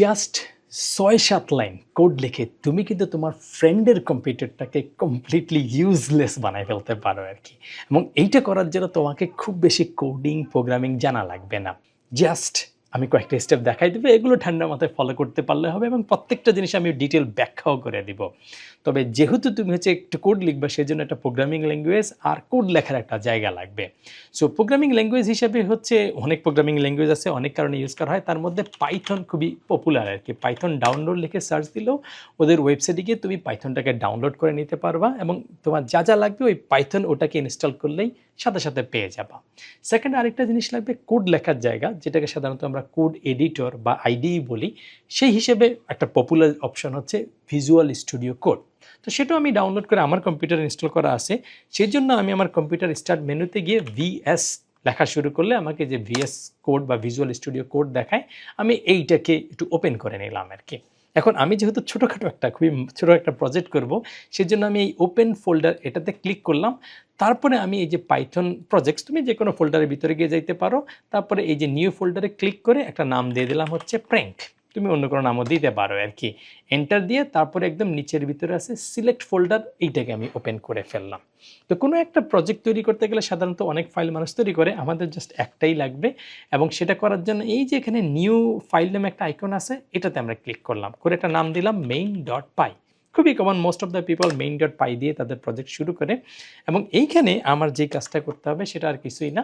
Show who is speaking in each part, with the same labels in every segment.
Speaker 1: Just ছয় সাত line code লিখে তুমি কিন্তু তোমার ফ্রেন্ডের কম্পিউটারটাকে কমপ্লিটলি ইউজলেস বানাই ফেলতে পারো আর কি। এবং এইটা করার জন্য তোমাকে খুব বেশি কোডিং প্রোগ্রামিং জানা লাগবে না। জাস্ট আমি কয়েকটা স্টেপ দেখাই দেবো। এগুলো ঠান্ডা মাথায় ফলো করতে পারলে হবে এবং প্রত্যেকটা জিনিস আমি ডিটেল ব্যাখ্যাও করে দিব। তবে যেহেতু তুমি হচ্ছে একটু কোড লিখবে, সেজন্য একটা প্রোগ্রামিং ল্যাঙ্গুয়েজ আর কোড লেখার একটা জায়গা লাগবে। সো প্রোগ্রামিং ল্যাঙ্গুয়েজ হিসেবে হচ্ছে অনেক প্রোগ্রামিং ল্যাঙ্গুয়েজ আছে, অনেক কারণে ইউজ করা হয়। তার মধ্যে পাইথন খুবই পপুলার আর কি। পাইথন ডাউনলোড লিখে সার্চ দিলেও ওদের ওয়েবসাইটে গিয়ে তুমি পাইথনটাকে ডাউনলোড করে নিতে পারবা এবং তোমার যা যা লাগবে ওই পাইথন ওটাকে ইনস্টল করলেই সাথে সাথে পেয়ে যাবা। সেকেন্ড আরেকটা জিনিস লাগবে কোড লেখার জায়গা, যেটাকে সাধারণত আমরা কোড এডিটর বা আইডি বলি। সেই হিসেবে একটা পপুলার অপশন হচ্ছে ভিজুয়াল স্টুডিও কোড তো সেটাও আমি ডাউনলোড করে আমার কম্পিউটারে ইনস্টল করা আছে। সেই জন্য আমি আমার কম্পিউটার স্টার্ট মেনুতে গিয়ে ভিএস লেখা শুরু করলে আমাকে যে ভিএস কোড বা ভিজুয়াল স্টুডিও কোড দেখায়, আমি এইটাকে একটু ওপেন করে নিলাম আর কি। এখন আমি যেহেতু ছোটোখাটো একটা, খুবই ছোটো একটা প্রজেক্ট করব সেই জন্য আমি এই ওপেন ফোল্ডার এটাতে ক্লিক করলাম। তারপরে আমি এই যে পাইথন প্রজেক্টস তুমি যে কোনো ফোল্ডারের ভিতরে গিয়ে যাইতে পারো। তারপরে এই যে নিউ ফোল্ডারে ক্লিক করে একটা নাম দিয়ে দিলাম হচ্ছে প্র্যাঙ্ক তুমি অন্য কোনো নামও দিতে পারো আর কি এন্টার দিয়ে তারপরে একদম নিচের ভিতরে আছে সিলেক্ট ফোল্ডার এইটাকে আমি ওপেন করে ফেললাম। তো কোনো একটা প্রজেক্ট তৈরি করতে গেলে সাধারণত অনেক ফাইল মানুষ তৈরি করে, আমাদের জাস্ট একটাই লাগবে। এবং সেটা করার জন্য এই যে এখানে নিউ ফাইল নামে একটা আইকন আছে, এটাতে আমরা ক্লিক করলাম। করে একটা নাম দিলাম মেইন ডট পাই খুবই common most of the people main dot py দিয়ে তাদের প্রজেক্ট শুরু করে। এবং এইখানে আমার যে কাজটা করতে হবে সেটা আর কিছুই না।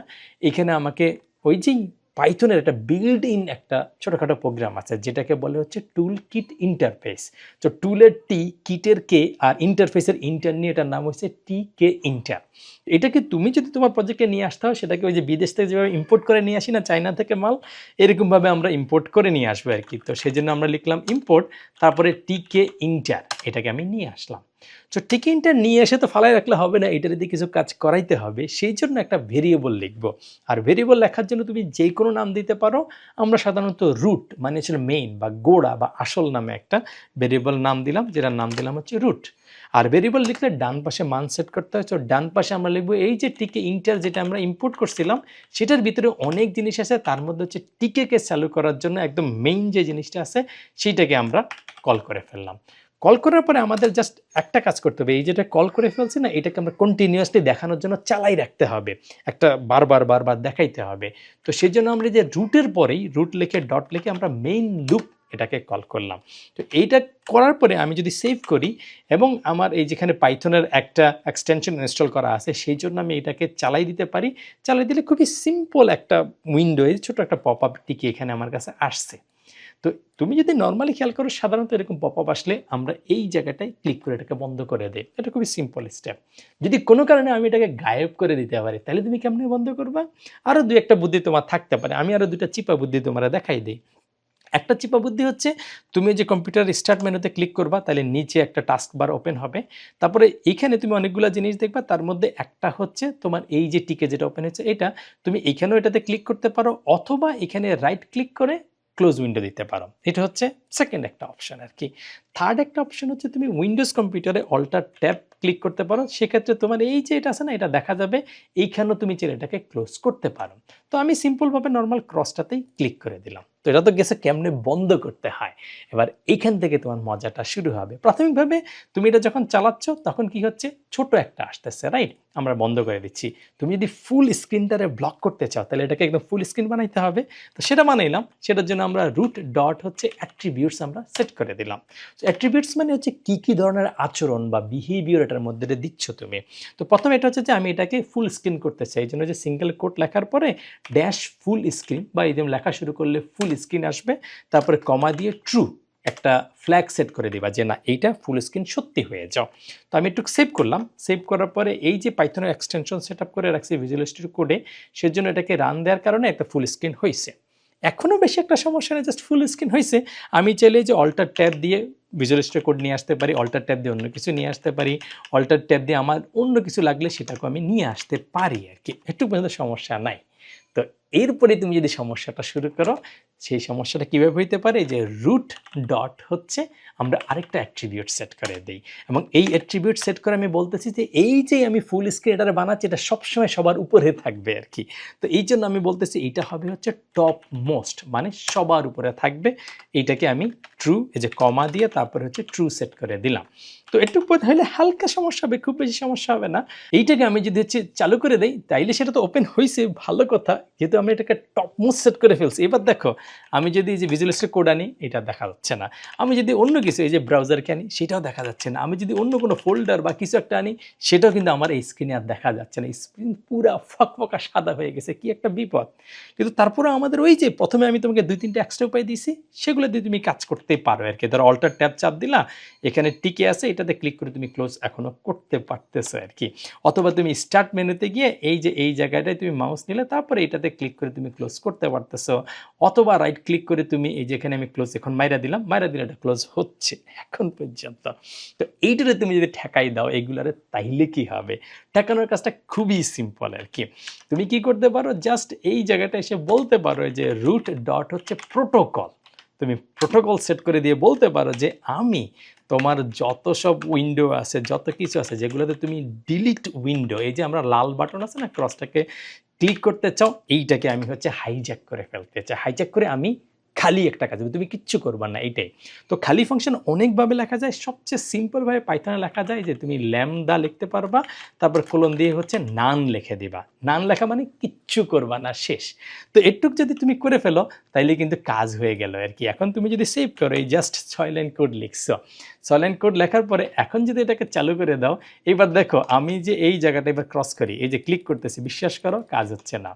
Speaker 1: এখানে আমাকে ওই যেই পাইথনের একটা বিল্ড ইন একটা ছোটোখাটো প্রোগ্রাম আছে, যেটাকে বলে হচ্ছে টুল কিট ইন্টারফেস তো টুলের টি কিটের কে আর ইন্টারফেসের ইন্টার নিয়ে এটার নাম হচ্ছে টি কে ইন্টার এটাকে তুমি যদি তোমার প্রজেক্টে নিয়ে আসতে হয়, সেটাকে ওই যে বিদেশ থেকে যেভাবে ইম্পোর্ট করে নিয়ে আসি না, চায়না থেকে মাল, এরকমভাবে আমরা ইম্পোর্ট করে নিয়ে আসব আর কি। তো সেই জন্য আমরা লিখলাম ইম্পোর্ট তারপরে টি কে ইন্টার এটাকে আমি নিয়ে আসলাম। তো টিকিনটা নিয়ে এসে তো ফালাই রাখলে হবে না, এটার দিয়ে কিছু কাজ করাইতে হবে, সেই জন্য একটা ভেরিয়েবল লিখব। আর ভেরিয়েবল লেখার জন্য তুমি যে কোনো নাম দিতে পারো, আমরা সাধারণত রুট মানে ছিল মেইন বা গোড়া বা আসল নামে একটা ভেরিয়েবল নাম দিলাম, যেটার নাম দিলাম হচ্ছে রুট আর ভেরিয়েবল লিখলে ডান পাশে মান সেট করতে হয় তো ডান পাশে আমরা লিখব এই যে টিকে ইন্টার যেটা আমরা ইম্পোর্ট করছিলাম, সেটার ভিতরে অনেক জিনিস আছে, তার মধ্যে হচ্ছে টিকেকে চালু করার জন্য একদম মেইন যে জিনিসটা আছে সেইটাকে আমরা কল করে ফেললাম। কল করার পরে আমাদের জাস্ট একটা কাজ করতে হবে। এই যেটা কল করে ফেলছি না, এটাকে আমরা কন্টিনিউয়াসলি দেখানোর জন্য চালাই রাখতে হবে। একটা বারবার বারবার দেখাইতে হবে। তো সেই জন্য আমরা যে রুটের পরেই রুট লিখে ডট লিখে আমরা মেইন লুপ এটাকে কল করলাম। তো এইটা করার পরে আমি যদি সেভ করি এবং আমার এই যেখানে পাইথনের একটা এক্সটেনশন ইনস্টল করা আছে, সেই জন্য আমি এটাকে চালাই দিতে পারি। চালাই দিলে খুবই সিম্পল একটা উইন্ডোয়ে ছোট একটা পপ আপ টিকি এখানে আমার কাছে আসছে। তো তুমি যদি নর্মালি খেয়াল করো, সাধারণত এরকম পপ আপ আসলে আমরা এই জায়গাটায় ক্লিক করে এটাকে বন্ধ করে দিই। এটা খুবই সিম্পল স্টেপ যদি কোনো কারণে আমি এটাকে গায়েব করে দিতে পারি, তাহলে তুমি কেমনে বন্ধ করবা? আরও দু একটা বুদ্ধি তোমার থাকতে পারে। আমি আরও দুটা চিপা বুদ্ধি তোমার দেখাই দিই। একটা চিপা বুদ্ধি হচ্ছে, তুমি যে কম্পিউটার স্টার্ট মেনুতে ক্লিক করবা, তাহলে নিচে একটা টাস্ক বার ওপেন হবে। তারপরে এইখানে তুমি অনেকগুলো জিনিস দেখবা, তার মধ্যে একটা হচ্ছে তোমার এই যে টিকে যেটা ওপেন হচ্ছে এটা তুমি এখানেও এটাতে ক্লিক করতে পারো, অথবা এখানে রাইট ক্লিক করে ক্লোজ উইন্ডো দিতে পারো। এটা হচ্ছে সেকেন্ড একটা অপশন আর কি। থার্ড একটা অপশন হচ্ছে তুমি উইন্ডোজ কম্পিউটারে অল্টার ট্যাব ক্লিক করতে পারো। সেক্ষেত্রে তোমার এই যে এটা আছে না, এটা দেখা যাবে এইখানেও তুমি চাইলে এটাকে ক্লোজ করতে পারো। তো আমি সিম্পলভাবে নর্মাল ক্রসটাতেই ক্লিক করে দিলাম। তো এটা তো গেছে কেমনে বন্ধ করতে হয়। এবার এইখান থেকে তোমার মজাটা শুরু হবে। প্রাথমিকভাবে তুমি এটা যখন চালাচ্ছ, তখন কি হচ্ছে? ছোট একটা আসতেছে রাইট আমরা বন্ধ করে দিচ্ছি। তুমি যদি ফুল স্ক্রিনটারে ব্লক করতে চাও, তাহলে এটাকে একদম ফুল স্ক্রিন বানাইতে হবে। তো সেটা বানাইলাম। সেটার জন্য আমরা রুট ডট হচ্ছে অ্যাট্রিবিউটস আমরা সেট করে দিলাম। তো অ্যাট্রিবিউটস মানে হচ্ছে কী কী ধরনের আচরণ বা বিহেভিয়ার এটার মধ্যে দিচ্ছ তুমি। তো প্রথমে এটা হচ্ছে যে আমি এটাকে ফুল স্ক্রিন করতে চাই, এই জন্য যে সিঙ্গেল কোড লেখার পরে ড্যাশ ফুল স্ক্রিন বা এই যেমন লেখা শুরু করলে ফুল স্ক্রিন আসবে, তারপরে কমা দিয়ে ট্রু একটা ফ্ল্যাগ সেট করে দিবা যে না, এইটা ফুল স্ক্রিন সত্যি হয়ে যাও। তো আমি একটু সেভ করলাম সেভ করার পরে এই যে পাইথনের এক্সটেনশন সেট করে রাখছি ভিজুয়াল স্টুডিও কোডে সেজন্য এটাকে রান দেওয়ার কারণে একটা ফুল স্ক্রিন হয়েছে এখনও বেশি একটা সমস্যা নেই জাস্ট ফুল স্ক্রিন হয়েছে আমি চাইলে যে অল্টার ট্যাব দিয়ে ভিজুয়াল স্টোর কোড নিয়ে আসতে পারি অল্টার ট্যাব দিয়ে অন্য কিছু নিয়ে আসতে পারি অল্টার ট্যাব দিয়ে আমার অন্য কিছু লাগলে সেটাকে আমি নিয়ে আসতে পারি আর কি। একটু পর্যন্ত সমস্যা নাই। তো এরপরে তুমি যদি সমস্যাটা শুরু করো সেই সমস্যাটা কীভাবে হইতে পারে? যে রুট ডট হচ্ছে আমরা আরেকটা অ্যাট্রিবিউট সেট করে দিই। এবং এই অ্যাট্রিবিউট সেট করে আমি বলতেছি যে এই যে আমি ফুল স্ক্রিন বানাচ্ছি, এটা সবসময় সবার উপরে থাকবে আর কি। তো এই জন্য আমি বলতেছি এটা হবে হচ্ছে টপ মোস্ট মানে সবার উপরে থাকবে। এইটাকে আমি ট্রু এই যে কমা দিয়ে তারপরে হচ্ছে ট্রু সেট করে দিলাম। তো একটু পর হলে হালকা সমস্যা হবে, খুব বেশি সমস্যা হবে না। এইটাকে আমি যদি হচ্ছে চালু করে দেই, তাইলে সেটা তো ওপেন হয়েছে ভালো কথা। যেহেতু আমি এটাকে টপ মোস্ট সেট করে ফেলছি। এবার দেখো, আমি যদি এই যে ভিজুয়ালিস্টের কোড আনি, এটা দেখা যাচ্ছে না। আমি যদি অন্য কিছু এই যে ব্রাউজারকে আনি, সেটাও দেখা যাচ্ছে না। আমি যদি অন্য কোনো ফোল্ডার বা কিছু একটা আনি, সেটাও কিন্তু আমার এই স্ক্রিনে আর দেখা যাচ্ছে না। স্ক্রিন পুরা ফকফকা সাদা হয়ে গেছে। কি একটা বিপদ। কিন্তু তারপরে আমাদের ওই যে প্রথমে আমি তোমাকে দুই তিনটে এক্সট্রা উপায় দিয়েছি, সেগুলো দিয়ে তুমি কাজ করতে পারো আর কি ধরো অল্টার ট্যাব চাপ দিলা এখানে টিকে আছে এটাতে ক্লিক করে তুমি ক্লোজ এখনও করতে পারতেছো আর কি অথবা তুমি স্টার্ট মেনুতে গিয়ে এই যে, এই জায়গাটায় তুমি মাউস নিলে তারপরে এটাতে ক্লিক করে তুমি ক্লোজ করতে পারতেছো। অথবা রাইট ক্লিক করে তুমি এই যেখানে আমি ক্লোজ এখন মাইরা দিলাম, মাইরা দিলে এটা ক্লোজ হচ্ছে এখন পর্যন্ত। তো এইটারে তুমি যদি ঠেকাই দাও এগুলারে তাইলে কি হবে? ঠেকানোর কাজটা খুবই সিম্পল আর কি তুমি কি করতে পারো? জাস্ট এই জায়গাটা এসে বলতে পারো যে রুট ডট হচ্ছে প্রোটোকল তুমি প্রোটোকল সেট করে দিয়ে বলতে পারো যে আমি তোমার যত সব উইন্ডো আছে, যত কিছু আছে, যেগুলোতে তুমি ডিলিট উইন্ডো এই যে আমরা লাল বাটন আছে না ক্রসটাকে ক্লিক করতে চাও, এইটাকে আমি হচ্ছে হাইজ্যাক করে ফেলতে চাই। হাইজ্যাক করে আমি খালি একটা কাজ তুমি কিচ্ছু করবা না, এইটাই। তো খালি ফাংশন অনেকভাবে লেখা যায়, সবচেয়ে সিম্পলভাবে পাইথনে লেখা যায় যে তুমি ল্যামদা লিখতে পারবা, তারপর কোলন দিয়ে হচ্ছে নান লিখে দিবা। নান লেখা মানে কিচ্ছু করবা না, শেষ। তো এটুক যদি তুমি করে ফেলো, তাইলে কিন্তু কাজ হয়ে গেল আর কি। এখন তুমি যদি সেভ করো, এই জাস্ট ছয় লাইন কোড লিখছো ছয় কোড লেখার পরে এখন যদি এটাকে চালু করে দাও এবার দেখো আমি যে এই জায়গাটা এবার ক্রস করি, এই যে ক্লিক করতেছি, বিশ্বাস করো কাজ হচ্ছে না।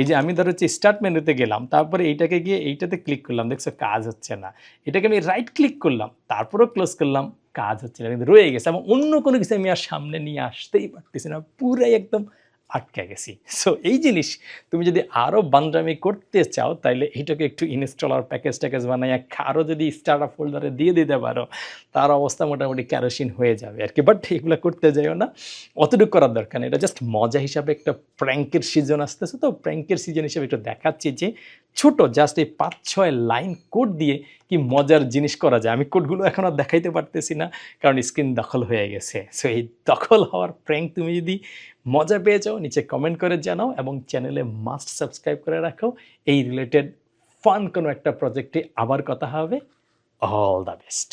Speaker 1: এই যে আমি ধরো হচ্ছে স্টার্ট মেনুতে গেলাম, তারপরে এইটাকে গিয়ে এইটাতে ক্লিক করলাম, দেখছ কাজ হচ্ছে না। এটাকে আমি রাইট ক্লিক করলাম, তারপরেও ক্লোজ করলাম, কাজ হচ্ছে না, কিন্তু রয়ে গেছে এবং অন্য কোনো কিছু আমি আর সামনে নিয়ে আসতেই পারতেছি না, পুরাই একদম আটকে গেছি। সো এই জিনিস তুমি যদি আরও বান্দ্রামি করতে চাও তাহলে এইটাকে একটু ইনস্টলার প্যাকেজ ট্যাকেজ বানাইয়া আরও যদি স্টার্ট আপ ফোল্ডারে দিয়ে দিতে পারো, তার অবস্থা মোটামুটি ক্যারোসিন হয়ে যাবে আর কি বাট এগুলো করতে যাইও না। অতটুকু করার দরকার এটা জাস্ট মজা হিসাবে একটা প্র্যাঙ্কের সিজন আসতেছে। তো প্র্যাঙ্কের সিজন হিসাবে একটু দেখাচ্ছি যে ছোট জাস্ট এই পাঁচ, ছয় লাইন কোড দিয়ে কি মজার জিনিস করা যায়। আমি কোডগুলো এখন আর দেখাইতে পারতেছি না, কারণ স্ক্রিন দখল হয়ে গেছে। সো এই দখল হওয়ার প্র্যাঙ্ক তুমি যদি মজা পেয়ে যাও, নিচে কমেন্ট করে জানাও এবং চ্যানেলে মাস্ট সাবস্ক্রাইব করে রাখো। এই রিলেটেড ফান কোনো একটা প্রজেক্টে আবার কথা হবে। All the best